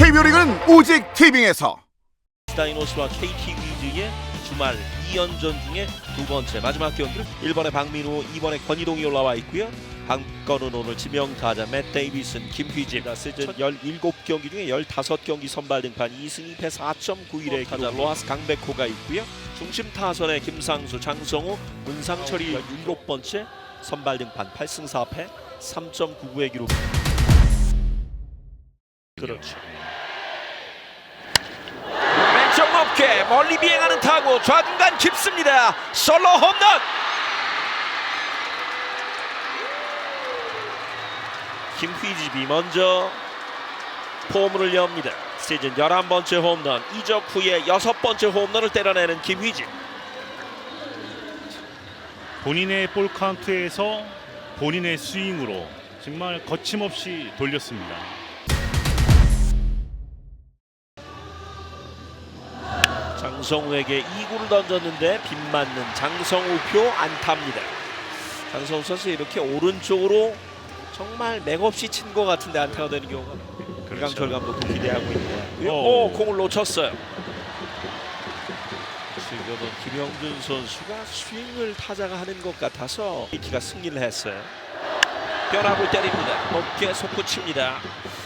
KBO 리그는 오직 티빙에서 다이노스와 KT 위즈의 주말 2연전 중에 두 번째 마지막 경기를 1번에 박민우, 2번에 권희동이 올라와 있고요. 한건은 오늘 지명타자 맷 데이비슨, 김휘진 시즌 17경기 중에 15경기 선발 등판 2승 2패 4.91의 타자 로하스 강백호가 있고요. 중심 타선에 김상수, 장성우, 문상철이 17번째 선발 등판 8승 4패 3.99의 기록. 그렇죠. 왼쪽 높게 멀리 비행하는 타구 좌중간 깊습니다. 솔로 홈런. 김휘집이 먼저 홈을 엽니다. 시즌 11번째 홈런, 이적 후에 여섯 번째 홈런을 때려내는 김휘집. 본인의 볼 카운트에서 본인의 스윙으로 정말 거침없이 돌렸습니다. 장성우에게 2구를 던졌는데 빗 맞는 장성우표 안타입니다. 장성우 선수 이렇게 오른쪽으로 정말 맥없이 친 것 같은데 안타가 되는 경우가 강철 감독도 기대하고 있네요. 어. 오, 공을 놓쳤어요. 지금은 김영준 선수가 스윙을 타자가 하는 것 같아서 이키가 승리를 했어요. 변화구 때립니다. 높게 솟구칩니다.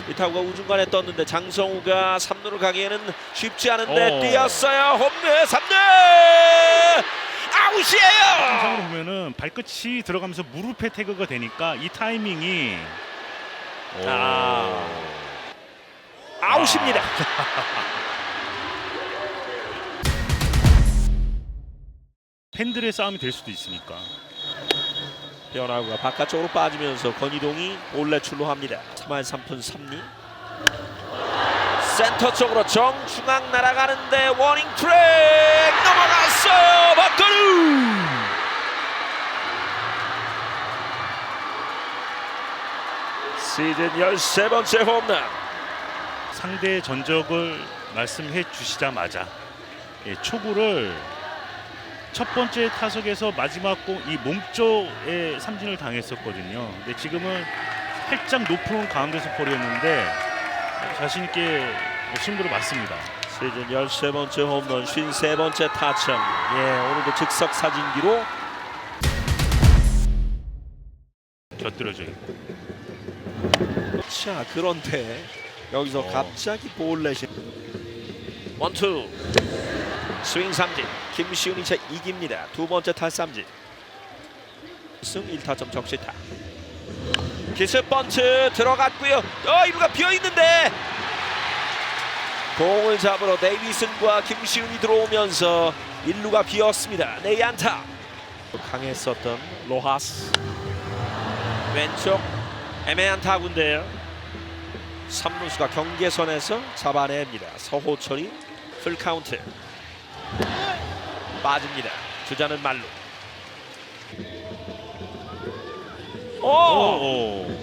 이 타구가 우중간에 떴는데 장성우가 3루를 가기에는 쉽지 않은데 어. 뛰었어요. 홈런 3루 아웃이에요. 영상으로 보면은 발끝이 들어가면서 무릎에 태그가 되니까 이 타이밍이 아. 아웃입니다. 팬들의 싸움이 될 수도 있으니까. 변화구가 바깥쪽으로 빠지면서 권희동이 올레 출루합니다. 3할 3푼 3리. 센터 쪽으로 정중앙 날아가는데 워닝 트랙 넘어갔어요. 박건우. 시즌 13번째 홈런. 상대의 전적을 말씀해 주시자마자 예, 초구를 첫 번째 타석에서 마지막 공 이 몸쪽에 삼진을 당했었거든요. 근데 지금은 살짝 높은 가운데서 볼이었는데 자신 있게 승부를 맞습니다. 시즌 13번째 홈런 53번째 타점. 예, 오늘도 즉석 사진기로 곁들여져 있고. 자 그런데 여기서 어. 갑자기 볼넷이 원투 스윙 삼진 김시훈이 제 이깁니다. 두 번째 탈삼진. 승 1타점 적시타. 기습 번트 들어갔고요. 어 이루가 비어 있는데. 공을 잡으러 데이비슨과 김시훈이 들어오면서 1루가 비었습니다. 내안타. 강했었던 로하스. 왼쪽 애매한 타구인데요. 3루수가 경계선에서 잡아냅니다. 서호철이 풀카운트 빠집니다. 주자는 말루. 오! 오, 오.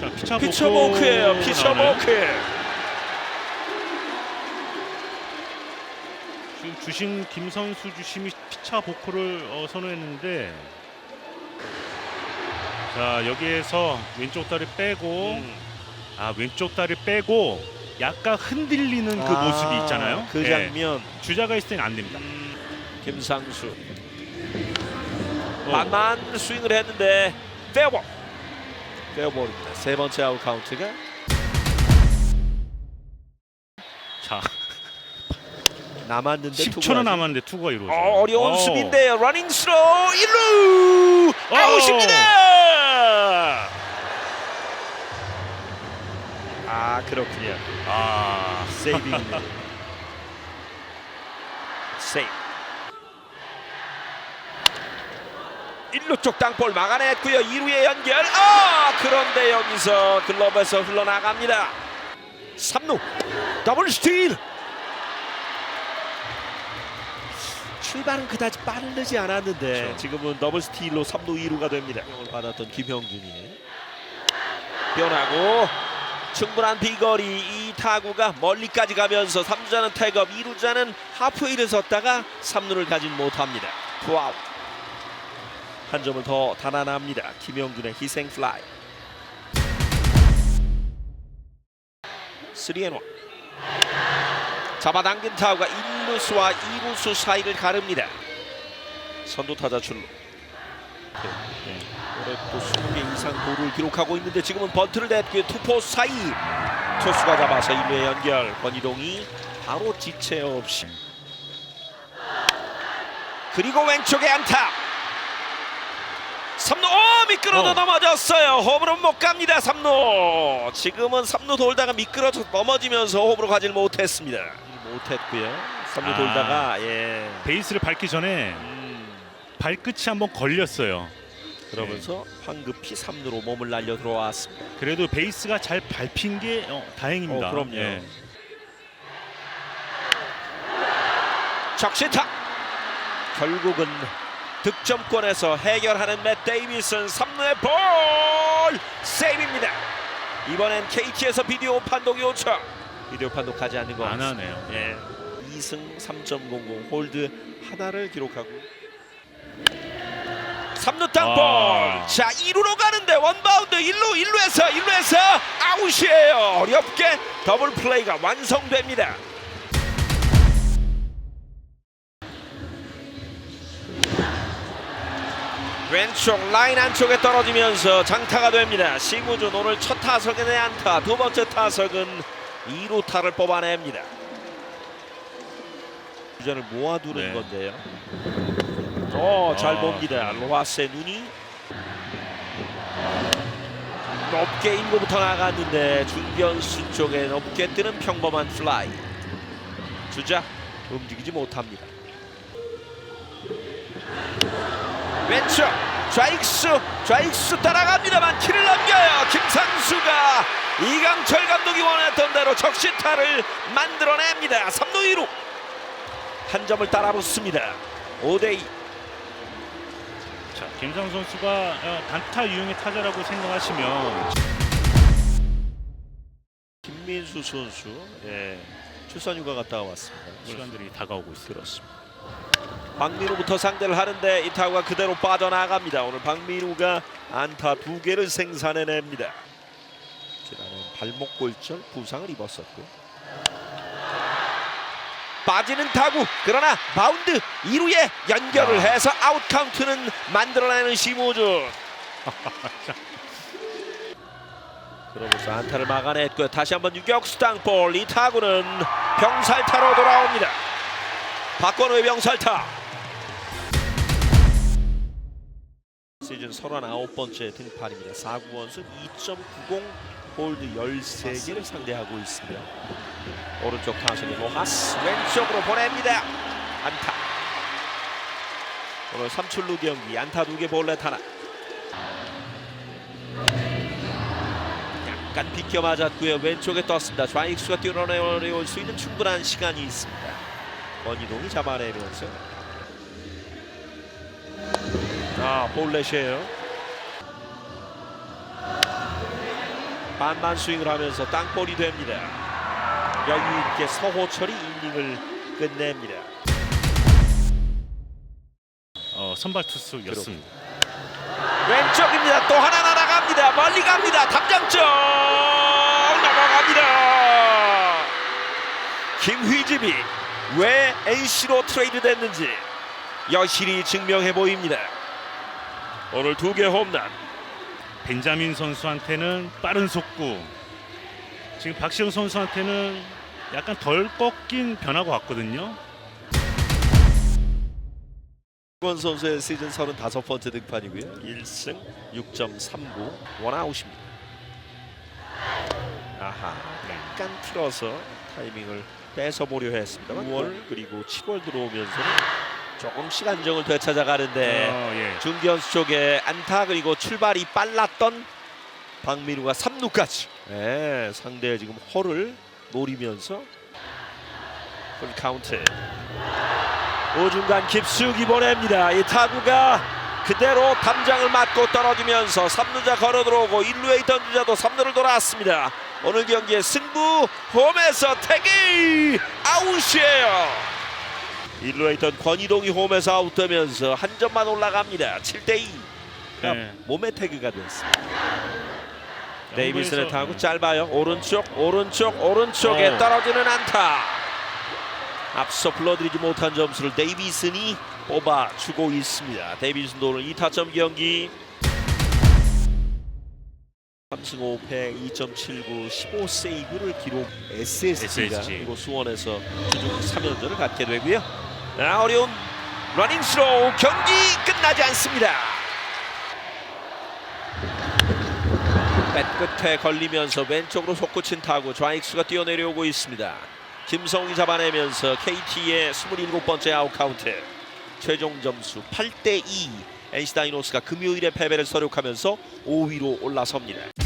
자, 피차 피처 보크 모크예요. 피처 나오네요. 모크. 지금 주심 김 선수 주심이 피차 보크를 어, 선호했는데 자 여기에서 왼쪽 다리 빼고 음. 아 왼쪽 다리 빼고 약간 흔들리는 그 아, 모습이 있잖아요. 그 예. 장면. 주자가 있을 때는 안 됩니다. 음, 김상수 어. 만만 스윙을 했는데 페어볼. 페어볼입니다. 세 번째 아웃 카운트가 자 남았는데 10초나 투구하죠. 남았는데 투구가 이루어져. 어, 어려운 수비인데요. 러닝 스로 1루 어. 아웃입니다. 아 그렇군요. 아 세이빙입니다. 세이브. 1루 쪽 땅볼 막아냈고요. 2루에 연결. 아 그런데 여기서 글러브에서 흘러나갑니다. 3루 더블 스틸. 출발은 그다지 빠르지 않았는데 그렇죠. 지금은 더블 스틸로 3루 2루가 됩니다. 받았던 김형준이 변하고 충분한 비거리 이 타구가 멀리까지 가면서 3루자는 태업 2루자는 하프웨이를 섰다가 3루를 가진 못합니다. 투아웃 한 점을 더 달아납니다. 김영준의 희생 플라이 3앤1 잡아당긴 타구가 1루수와 2루수 사이를 가릅니다. 선두타자 출루. 네. 올해 또 20개 이상 볼을 기록하고 있는데 지금은 번트를 냈고요. 투포 사이 투수가 잡아서 1루에 연결. 권희동이 바로 지체 없이 그리고 왼쪽에 안타. 3루 오 미끄러져 어. 넘어졌어요. 홈으로 못 갑니다. 3루. 지금은 3루 돌다가 미끄러져 넘어지면서 홈으로 가질 못했습니다. 못했고요. 3루 아. 돌다가 예. 베이스를 밟기 전에 음, 발끝이 한번 걸렸어요. 그러면서 황급히 3루로 몸을 날려 들어왔습니다. 그래도 베이스가 잘 밟힌 게 어, 다행입니다. 어, 그럼요. 예. 적시타 결국은 득점권에서 해결하는 맷 데이비슨 3루의 볼 세이브입니다. 이번엔 KT에서 비디오 판독 요청. 비디오 판독하지 않는 거 안. 하네요. 예. 2승 3.00 홀드 하나를 기록하고 3루 땅볼. 아. 자 2루로 가는데 원바운드 1루 1루에서 1루에서 아웃이에요. 어렵게 더블 플레이가 완성됩니다. 왼쪽 라인 안쪽에 떨어지면서 장타가 됩니다. 심우준 오늘 첫 타석에 내 안타 두 번째 타석은 2루타를 뽑아냅니다. 주전을 모아두는 네. 건데요 어, 잘 아, 봅니다. 로하스의 눈이 높게 1구부터 나갔는데 중견수 쪽에 높게 뜨는 평범한 플라이. 주자 움직이지 못합니다. 왼쪽 좌익수 좌익수 따라갑니다만 키를 넘겨요. 김상수가 이강철 감독이 원했던 대로 적시타를 만들어냅니다. 3루 2루 한 점을 따라붙습니다. 5대2 자, 김상 선수가 어, 단타 유형의 타자라고 생각하시면 김민수 선수 예, 출산 휴가 갔다 왔습니다. 시간들이 다가오고 있어요. 그렇습니다. 박민우부터 상대를 하는데 이 타구가 그대로 빠져나갑니다. 오늘 박민우가 안타 두 개를 생산해냅니다. 지난해 발목 골절 부상을 입었었고 빠지는 타구 그러나 바운드 2루에 연결을 해서 아웃 카운트는 만들어내는 심우준 그러면서 안타를 막아냈고요. 다시 한번 유격수 땅볼 이 타구는 병살타로 돌아옵니다. 박건호의 병살타. 시즌 39번째 등판입니다. 4구 원수 2.90 홀드 13개를 상대하고 있습니다. 오른쪽 타석의 로하스 왼쪽으로 보냅니다. 안타. 오늘 3출루 경기 안타 2개 볼넷 하나. 약간 비껴 맞았고요. 왼쪽에 떴습니다. 좌익수가 뛰어내올 수 있는 충분한 시간이 있습니다. 원희동이 잡아내면서 아 볼넷이에요. 반반 스윙을 하면서 땅볼이 됩니다. 여유 있게 서호철이 이닝을 끝냅니다. 어, 선발 투수였습니다. 왼쪽입니다. 또 하나 날아갑니다. 멀리 갑니다. 담장쪽 넘어갑니다. 김휘집이 왜 NC로 트레이드 됐는지 여실히 증명해 보입니다. 오늘 두 개 홈런. 벤자민 선수한테는 빠른 속구. 지금 박시영 선수한테는 약간 덜 꺾인 변화가 왔거든요. 권 선수의 시즌 35번째 등판이고요. 1승 6.39 원아웃입니다. 아하 약간 틀어서 타이밍을 뺏어 보려 했습니다만 9월 그리고 7월 들어오면서는 조금씩 안정을 되찾아가는데 어, 예. 중견수 쪽에 안타 그리고 출발이 빨랐던 박민우가 3루까지. 네, 상대의 지금 허를 노리면서 풀 카운트. 오중간 깊숙이 보냅니다. 이 타구가 그대로 담장을 맞고 떨어지면서 3루자 걸어 들어오고 1루에 있던 주자도 3루를 돌아왔습니다. 오늘 경기의 승부 홈에서 태기 아웃이에요 1루에 있던 권희동이 홈에서 아웃되면서 한 점만 올라갑니다. 7대 2. 네. 몸의 태그가 됐습니다. 영구에서- 타구 짧아요. 오른쪽, 오른쪽, 오른쪽에 어. 떨어지는 안타. 앞서 불러들이지 못한 점수를 데이비슨이 뽑아주고 있습니다. 데이비슨도 오늘 2타점 경기 3승 5패 2.79 15세이브를 기록 SSG가 SSG. 그리고 수원에서 주중 3연전을 갖게 되고요. 아, 어려운 러닝 스로우 경기 끝나지 않습니다. 백끝에 걸리면서 왼쪽으로 솟구친 타구 좌익수가 뛰어내려오고 있습니다. 김성웅이 잡아내면서 KT의 27번째 아웃 카운트. 최종 점수 8대 2. NC 다이노스가 금요일에 패배를 서력하면서 5위로 올라섭니다.